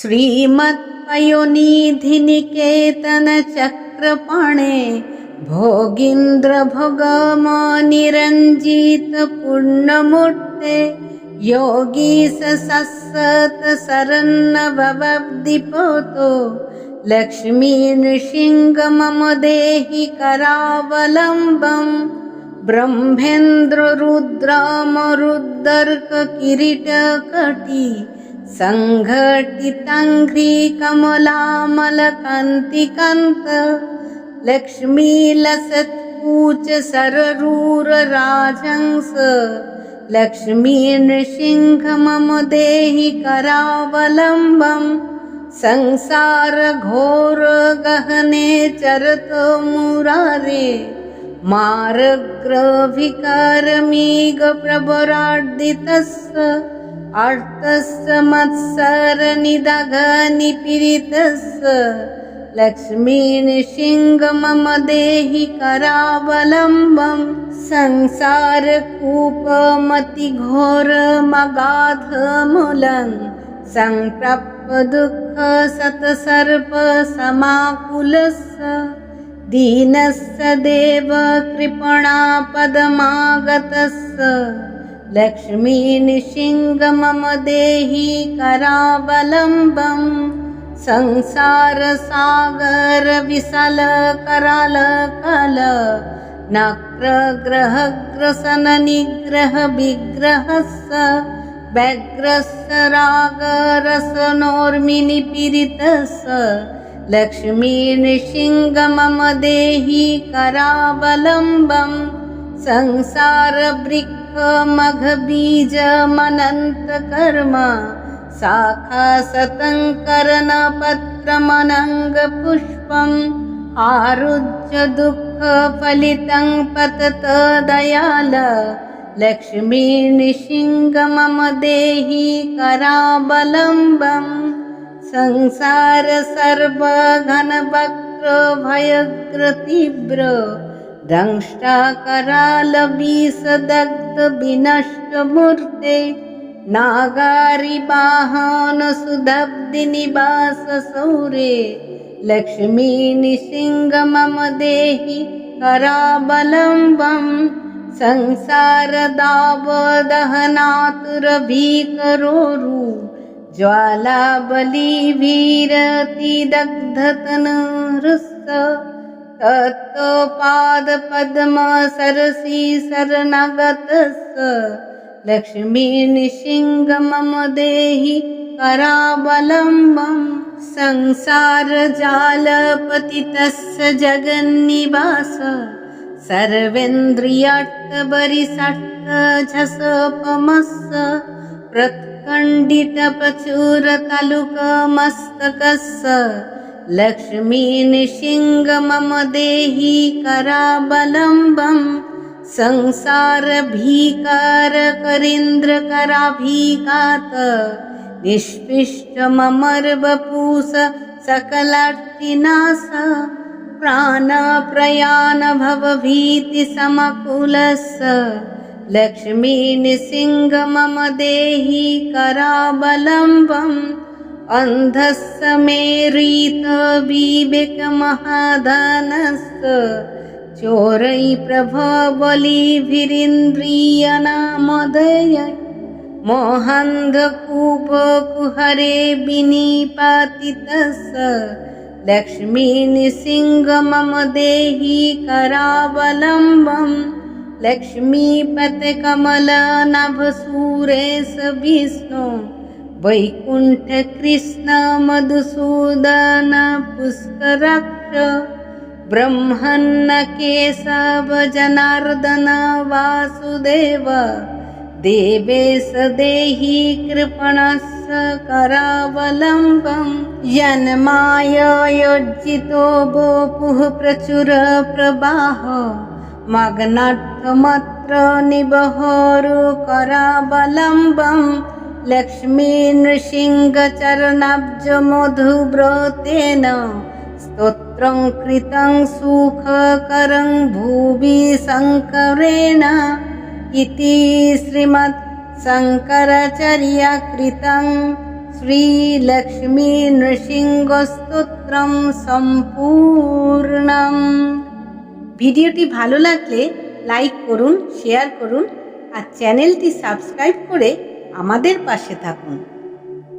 श्रीमत्पयोनिधिनिकेतनचक्रपाणे भोगीन्द्रभोगमनिरञ्जितपुण्यमूर्ते योगी स सत्सत सरन्नभवब्धिपोतो लक्ष्मी नृसिंह मम देहि करावलम्बम् ब्रह्मेन्द्ररुद्रामरुद्दर्ककिरीटकटी सङ्घटिताङ्घ्रिकमलामलकान्तिकान्त लक्ष्मीलसत्कूच सररूरराजंस लक्ष्मी नृसिंह मम देहि करावलम्बम् संसारघोरगहने चरतो मुरारे मारग्रभिकारमीगप्रभरार्दितस्य अर्थस्य मत्सरनिदघनिपीडितस्य लक्ष्मीनिसिंह मम देहि करावलम्बम् संसारकूपमतिघोरमगाधमूलम् सम्प्राप्य दुःखसतसर्पसमाकुलस्य दीनस्य देव कृपणापदमागतस्य लक्ष्मीनिसिंह मम देहि करावलम्बम् संसारसागरविशालकरालकल नक्रग्रहग्रसननिग्रहविग्रहस्य व्यग्रस्य रागरसनोर्मिनिपीडितस्य लक्ष्मीनृसिंह मम देहि करावलम्बम् संसारवृक्षमघबीजमनन्तकर्म शाखासतङ्करणपत्रमनङ्गपुष्पम् आरुज्य दुःखफलितं पतत दयाल लक्ष्मीनिसिंह मम देहि करावलम्बम् संसार सर्वघनवक्र भयग्रतीव्र दंष्टाकरालविषदग्धविनष्टमूर्ते नागारिवाहनसुदब्धिनिवाससौरे लक्ष्मीनिसिंह मम देहि करावलम्बम् संसारदावदहनातुरभीकरोरु ज्वालाबलिभिरतिदग्धतनहृस्त तत्पादपद्मसरसि शरणागतस्य लक्ष्मीनिसिंह मम देहि करावलम्बम् संसारजालपतितस्य जगन्निवास। सर्वेन्द्रियाट्टबरिषट्टझसपमस्य प्रत्कण्डितप्रचुरतालुकमस्तकस्य लक्ष्मीनिसिंह मम देहि करावलम्बम् संसारभीकारकरीन्द्रकराभिकात निष्पिष्टममर्वपूस सकलार्तिनाश प्राणप्रयाणभवभीतिसमकुलस्य लक्ष्मीनिसिंह मम देहि करावलम्बम् अन्धस्य मेरीतविवेकमहाधनस्य चोरै प्रभबलिभिरिन्द्रियनामधय मोहान्धकूपकुहरे विनिपातितस्य लक्ष्मीनिसिंह मम देहि करावलम्बम् लक्ष्मीपतकमलनभसूरेश विष्णु वैकुण्ठकृष्ण मधुसूदन पुष्कराक्ष ब्रह्मन्न केशव जनार्दन वासुदेव देवेश देहि कृपणस्य करावलम्बम् जन्माययोज्जितो गोपुः प्रचुरप्रवाह मग्नार्थमत्र निबहोरु करावलम्बम् लक्ष्मीनृसिंहचरणाब्जमधुव्रतेन स्तोत्रं कृतं सुखकरं भुवि शङ्करेण इति श्रीमत् शङ्कराचार्यकृतं শ্রীলক্ষ্মী সম্পূর্ণম ভিডিওটি ভালো লাগলে লাইক করুন শেয়ার করুন আর চ্যানেলটি সাবস্ক্রাইব করে আমাদের পাশে থাকুন।